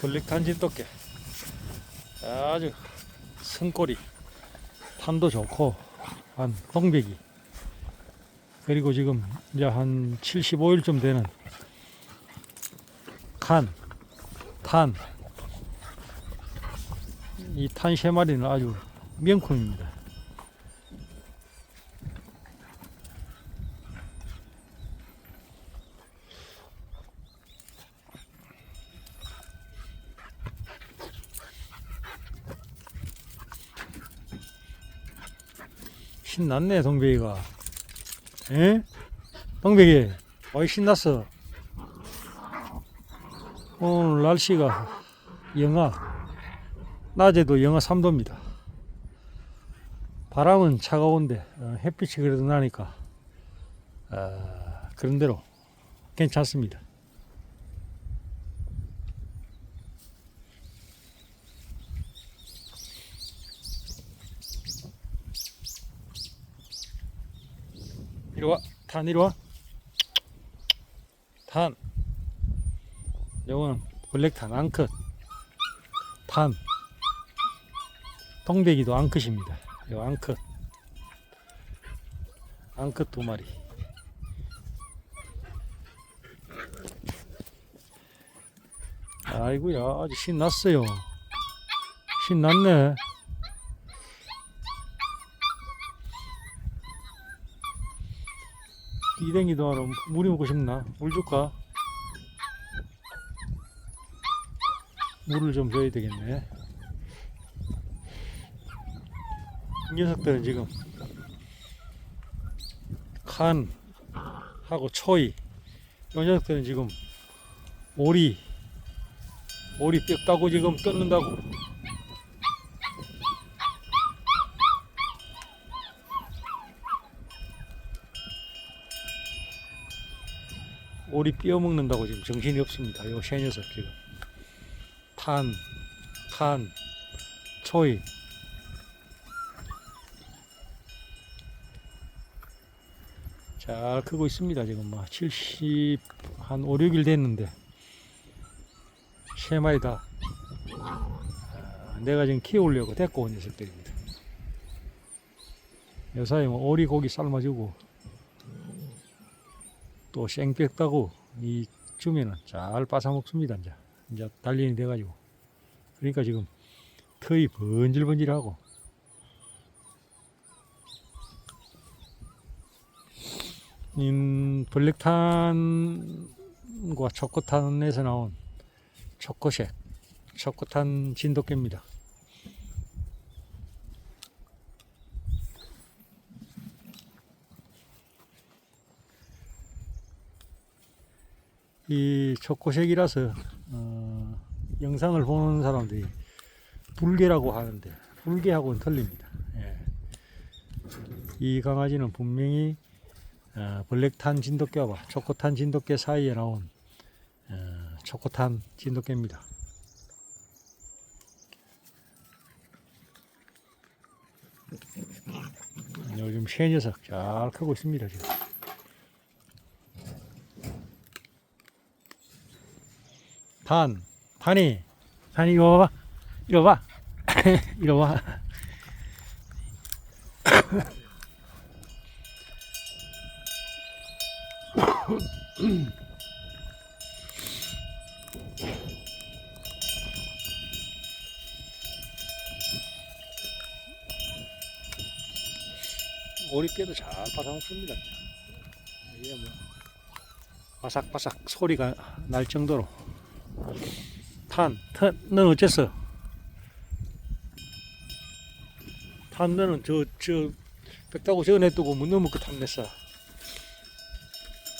블랙탄진 떡게 아주 승꼬리 탄도 좋고 한 동백이 그리고 지금 이제 한 75일쯤 되는 칸, 탄. 이 탄 세 마리는 아주 명품입니다. 신났네 동백이가. 에? 동백이 어이 신났어. 오늘 날씨가 영하 낮에도 영하 3도입니다. 바람은 차가운데 어, 햇빛이 그래도 나니까 어, 그런 대로 괜찮습니다 이리 와. 탄 이리 와. 탄. 요거는 블랙탄 앙컷. 탄. 동백이도 앙컷입니다. 요 앙컷. 앙컷 두 마리. 아이고야, 아주 신났어요. 신났네. 이댕이도 하러 물이 먹고 싶나? 물 줄까? 물을 좀 줘야 되겠네. 이 녀석들은 지금 칸 하고 초이 이 녀석들은 지금 오리 오리 뼈 따고 지금 뜯는다고 오리 뼈 먹는다고 지금 정신이 없습니다. 요 새 녀석 지금 탄, 칸, 초이 잘 크고 있습니다. 지금 뭐 70, 한 5, 6일 됐는데 세 마리 다 아, 내가 지금 키우려고 데리고 온 녀석들입니다. 요사이 뭐 오리 고기 삶아주고 또 생백 따고 이 주면은 잘 빠사 먹습니다. 이제 이제 단련이 돼가지고 그러니까 지금 털이 번질번질하고 인 블랙탄과 초코탄에서 나온 초코색 초코탄 진돗개입니다. 이 초코색이라서 어, 영상을 보는 사람들이 불개라고 하는데 불개하고는 틀립니다. 예. 이 강아지는 분명히 어, 블랙탄 진돗개와 초코탄 진돗개 사이에 나온 어, 초코탄 진돗개입니다. 요즘 새 녀석 잘 크고 있습니다. 지금. 탄, 탄이, 탄이 이거 봐봐, 이거 봐, 이거 봐. 오리깨도 잘 받아먹습니다. 이게 뭐 바삭바삭 소리가 날 정도로 탄, 탄, 너는 어쨌어? 탄, 너는 저, 저, 백다고 저거 내두고 문 넘을 거 탐냈어.